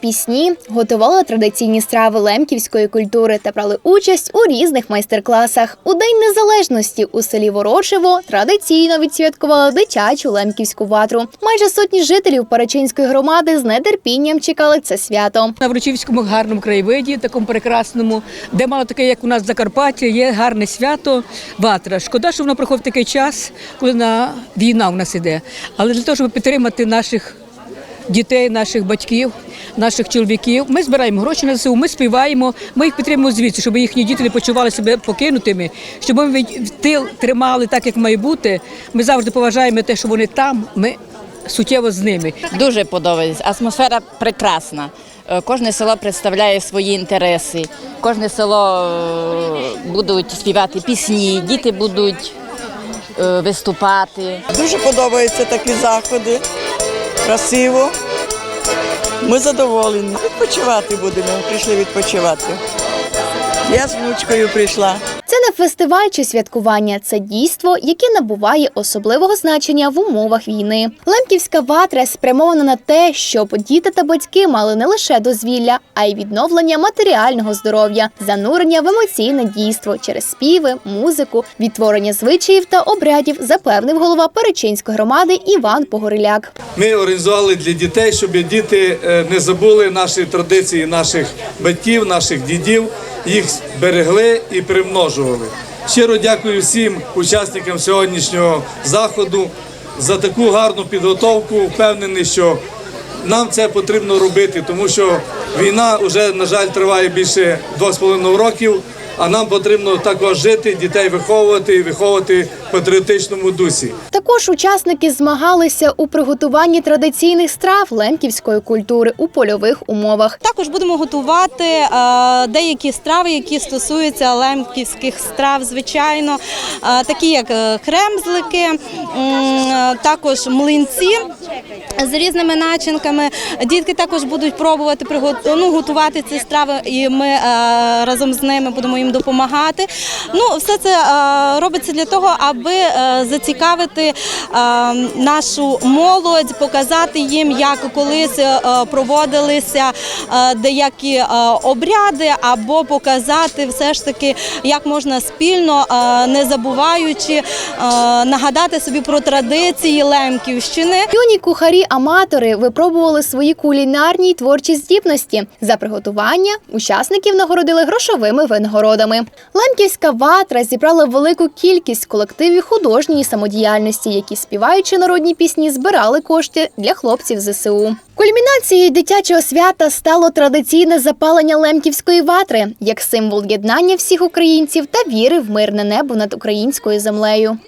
пісні, готували традиційні страви лемківської культури та брали участь у різних майстер-класах. У День Незалежності у селі Ворошево традиційно відсвяткували дитячу лемківську ватру. Майже сотні жителів Парачинської громади з нетерпінням чекали це свято. На Вручівському гарному краєвиді, такому прекрасному, де мало таке, як у нас в Закарпатті, є гарне свято ватра. Шкода, що воно проходить такий час, коли на війна у нас іде. Але для того, щоб підтримати наших дітей, наших батьків, наших чоловіків, ми збираємо гроші на ЗСУ, ми співаємо, ми їх підтримуємо звідси, щоб їхні діти не почували себе покинутими, щоб ми від- тил тримали так, як має бути. Ми завжди поважаємо те, що вони там. Ми суттєво з ними. Дуже подобається. Атмосфера прекрасна. Е, Кожне село представляє свої інтереси. Кожне село е, будуть співати пісні, діти будуть е, виступати. Дуже подобаються такі заходи. Красиво. Ми задоволені. Відпочивати будемо. Прийшли відпочивати. Я з внучкою прийшла. Не фестиваль чи святкування, це дійство, яке набуває особливого значення в умовах війни. Лемківська ватра спрямована на те, щоб діти та батьки мали не лише дозвілля, а й відновлення матеріального здоров'я, занурення в емоційне дійство через співи, музику, відтворення звичаїв та обрядів, запевнив голова Перечинської громади Іван Погориляк. Ми організували для дітей, щоб діти е, не забули наші традиції наших батьків, наших дідів, їх берегли і примножували. Щиро дякую всім учасникам сьогоднішнього заходу за таку гарну підготовку. Впевнений, що нам це потрібно робити, тому що війна вже, на жаль, триває більше 2,5 років. А нам потрібно також жити, дітей виховувати і виховувати в патріотичному дусі. Також учасники змагалися у приготуванні традиційних страв лемківської культури у польових умовах. Також будемо готувати е, деякі страви, які стосуються лемківських страв, звичайно, е, такі як е, е, також млинці. З різними начинками дітки також будуть пробувати ну, готувати ці страви, і ми е, разом з ними будемо їм допомагати. Ну, все це е, робиться для того, аби е, зацікавити нашу молодь, показати їм, як колись проводилися деякі обряди, або показати все ж таки, як можна спільно, не забуваючи, нагадати собі про традиції Лемківщини. Кухарі-аматори випробували свої кулінарні й творчі здібності. За приготування учасників нагородили грошовими винагородами. Лемківська ватра зібрала велику кількість колективів художньої самодіяльності, які співаючи народні пісні, збирали кошти для хлопців ЗСУ. Кульмінацією дитячого свята стало традиційне запалення лемківської ватри як символ єднання всіх українців та віри в мирне небо над українською землею.